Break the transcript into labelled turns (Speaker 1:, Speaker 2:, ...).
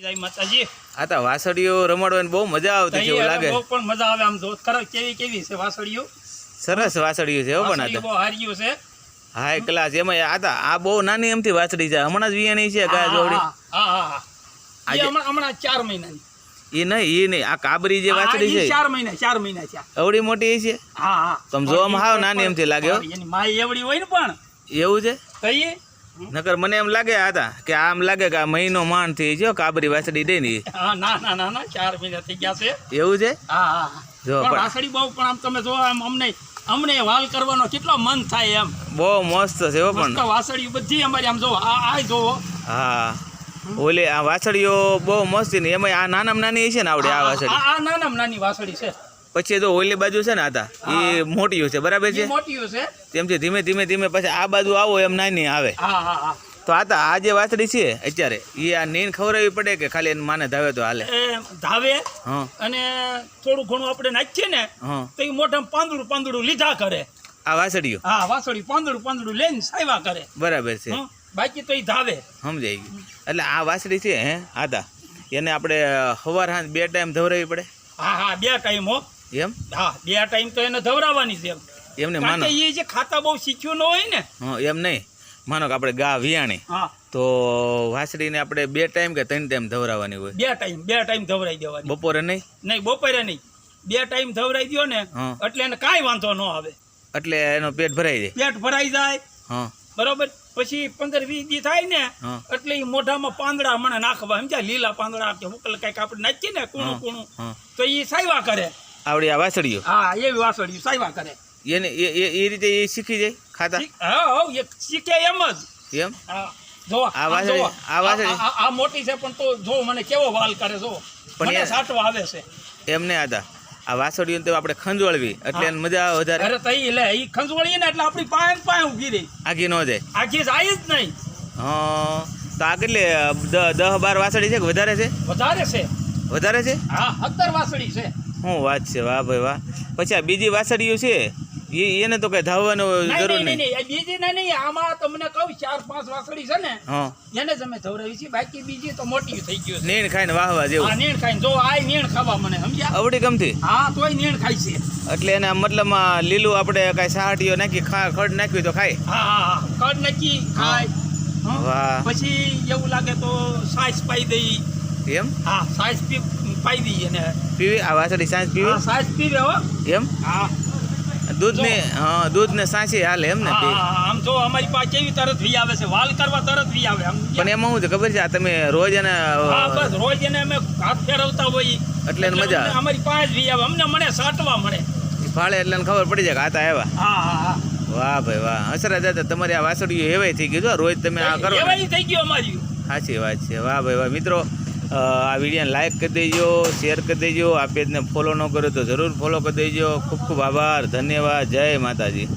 Speaker 1: માતાજી.
Speaker 2: આ તો વાસળીઓ રમાડવાની બહુ મજા આવતી છે એવું લાગે.
Speaker 1: બહુ પણ મજા આવે આમ જો ખરા કેવી કેવી છે વાસળીઓ?
Speaker 2: સરસ વાસળીઓ છે પણ આ તો.
Speaker 1: બહુ હારીઓ છે.
Speaker 2: હાઈ ક્લાસ એમાં આ તો આ બહુ નાની એમથી વાસળી છે. હમણાં જ વિયાણી છે ગાય જોડી.
Speaker 1: હા હા હા હા. ઈ
Speaker 2: આજે-
Speaker 1: હમણાં હમણાં ચાર મહિનાની.
Speaker 2: એ નહીં એ નહીં. આ કાબરી જે
Speaker 1: હા,
Speaker 2: છે.
Speaker 1: ચાર મહિના ચાર મહિના છે.
Speaker 2: મોટી છે
Speaker 1: હા હા.
Speaker 2: તમે જોવામાં હાવ નાની એમથી લાગે
Speaker 1: એની માય એવડી હોય ને પણ.
Speaker 2: એવું છે?
Speaker 1: કહીએ
Speaker 2: નકર મને એમ લાગે હતા કે આમ લાગે કે આ મહિનો માંડ થઈ છે કાબરી વાસડી દે ની.
Speaker 1: હા ના ના ના ના ચાર મહિના થઈ ગયા છે.
Speaker 2: એવું છે?
Speaker 1: હા હા.
Speaker 2: જો
Speaker 1: પણ વાસડી બહુ પણ આમ તમે જો આમ અમને અમને વાલ કરવાનો કેટલો મન થાય એમ.
Speaker 2: બહુ મસ્ત છે હો પણ.
Speaker 1: વાસળી બધી અમારી આમ જો આ આ જો.
Speaker 2: હા. ઓલે આ વાસળીઓ બહુ મસ્ત ને એમાં આ નાનામાં નાની છે ને આવડે આ વાસળી.
Speaker 1: આ આ નાનામાં નાની વાસળી છે.
Speaker 2: પછી તો ઓલી બાજુ છે ને આતા એ મોટી છે બરાબર છે? તેમથી ધીમે ધીમે ધીમે પછી આ બાજુ આવો એમ નાની આવે. તો આતા આ જે વાસળી છે અત્યારે એ આ નીન ખવડાવવી પડે કે ખાલી એને માને ધાવે તો હાલે?
Speaker 1: ધાવે અને થોડું ઘણું આપણે નાખીએ ને તો એ મોઢામાં પાંદડું પાંદડું લીધા કરે.
Speaker 2: આ વાસળીઓ
Speaker 1: હા વાસળી પાંદડું પાંદડું લઈને સાયવા કરે.
Speaker 2: બરાબર છે.
Speaker 1: બાકી તો એ ધાવે.
Speaker 2: સમજાઈ ગયું. એટલે આ વાસળી છે હે આતા એને આપણે સવાર સાંજ બે ટાઈમ ધવરાવી પડે.
Speaker 1: હા હા બે ટાઈમ હો.
Speaker 2: એમ?
Speaker 1: હા બે ટાઈમ તો એને ધવરાવવાની છે
Speaker 2: એમને માનો.
Speaker 1: એ જે ખાતા બહુ શીખ્યું ન હોય ને.
Speaker 2: હા એમ નહીં. માનો કે આપણે ગા વિયાણી.
Speaker 1: હા.
Speaker 2: તો વાસળીને આપણે બે ટાઈમ કે ત્રણ ટાઈમ ધવરાવવાની હોય?
Speaker 1: બે ટાઈમ બે ટાઈમ ધવરાઈ દેવાની.
Speaker 2: બપોરે નહીં?
Speaker 1: નહીં બપોરે નહીં. બે ટાઈમ ધવરાઈ દો ને એટલે એને કાંઈ વાંધો ન આવે.
Speaker 2: એટલે એનો પેટ ભરાઈ જાય?
Speaker 1: પેટ ભરાઈ જાય.
Speaker 2: હા.
Speaker 1: બરોબર? પછી પંદર વીસ દી થાય ને એટલે એ મોઢામાં પાંદડા મને નાખવા સમજ્યા? લીલા પાંદડા કે મોકલ કંઈક આપણે નાખીએ ને કૂણું. કૂણું. તો એ સાયવા કરે.
Speaker 2: આવડી આ વાસળીઓ?
Speaker 1: હા એવી વાસળીઓ સાયવા કરે.
Speaker 2: એને એ એ- એ રીતે એ શીખી જાય ખાતા?
Speaker 1: હા હો, એ શીખે એમ જ.
Speaker 2: એમ?
Speaker 1: હા જો
Speaker 2: આ વાસળી- આ વાસળી-
Speaker 1: આ- મોટી છે પણ તો જો મને કેવો વાલ કરે જો. મને સાટવા આવે છે.
Speaker 2: એમને આદા. આ વાસળીઓ તો આપણે ખંજવાળવી એટલે એને મજા આવે વધારે.
Speaker 1: અરે તઈ લે ઈ ખંજવાળીએ ને એટલે આપણી પાસે પાસે ઊભી રહી.
Speaker 2: આગી ન જાય.
Speaker 1: આખી જાય જ નહીં.
Speaker 2: હા તો આ કેટલી દહ બાર વાસળી છે કે વધારે છે?
Speaker 1: વધારે છે.
Speaker 2: વધારે છે?
Speaker 1: હા સત્તર વાસળી છે.
Speaker 2: શું વાત છે? વાહ ભાઈ વાહ. પછી આ બીજી વાસળીઓ છે? એ એને તો કઈ ધાવવાનો જરૂર
Speaker 1: નહીં, બીજી ના નહીં. આમાં તમને કહું ચાર પાંચ વાસળી છે ને એને જ અમે ધવરાવી છે બાકી બીજી તો મોટી થઈ ગયું
Speaker 2: નીણ ખાઈને વાહવા જેવું.
Speaker 1: નીણ ખાઈને જો આ નીણ ખાવા મને સમજ્યા?
Speaker 2: અવડી ગમતી?
Speaker 1: હા તોય નીણ ખાય છે.
Speaker 2: એટલે એના મતલબમાં લીલું આપણે કઈ સાહટીઓ નાખી ખડ નાખ્યું તો ખાય?
Speaker 1: હા કડ નાખી ખાય.
Speaker 2: વાહ.
Speaker 1: પછી એવું લાગે તો સાસ પાઈ દઈ.
Speaker 2: એમ?
Speaker 1: હા સાઈઝ પી પાઈ દઈએ ને.
Speaker 2: પીવી? આ વાસળી સાંજ
Speaker 1: હા
Speaker 2: પીવી
Speaker 1: સાઈઝ પીવે હો.
Speaker 2: એમ?
Speaker 1: હા.
Speaker 2: દૂધને હા દૂધને સાંચી હાલે એમ ને
Speaker 1: આમ જો અમારી પાસે કેવી તરત વી આવે છે? વાલ કરવા તરત વી આવે.
Speaker 2: પણ એમાં હું છે ખબર છે? આ તમે રોજ એને
Speaker 1: હા બસ રોજ એને અમે હાથ ફેરવતા હોઈએ.
Speaker 2: એટલે મજા
Speaker 1: અમારી પાસે વી આવે. અમને મને સાટવા મળે.
Speaker 2: ફાળે એટલે ખબર પડી જાય કે આવ્યા.
Speaker 1: હા હા હા.
Speaker 2: વાહ ભાઈ વાહ. અસરા દાદા તમારી આ વાસળીઓ એવાય થઈ ગયું રોજ તમે આ કરો ને.
Speaker 1: એવાય થઈ ગયો અમારી.
Speaker 2: સાચી વાત છે. વાહ ભાઈ વાહ. મિત્રો આ વિડીયોને લાઇક કરી દેજો શેર કરી દેજો. આ પેજને ફોલો ન કર્યો તો જરૂર ફોલો કરી દેજો. ખૂબ ખૂબ આભાર, ધન્યવાદ. જય માતાજી.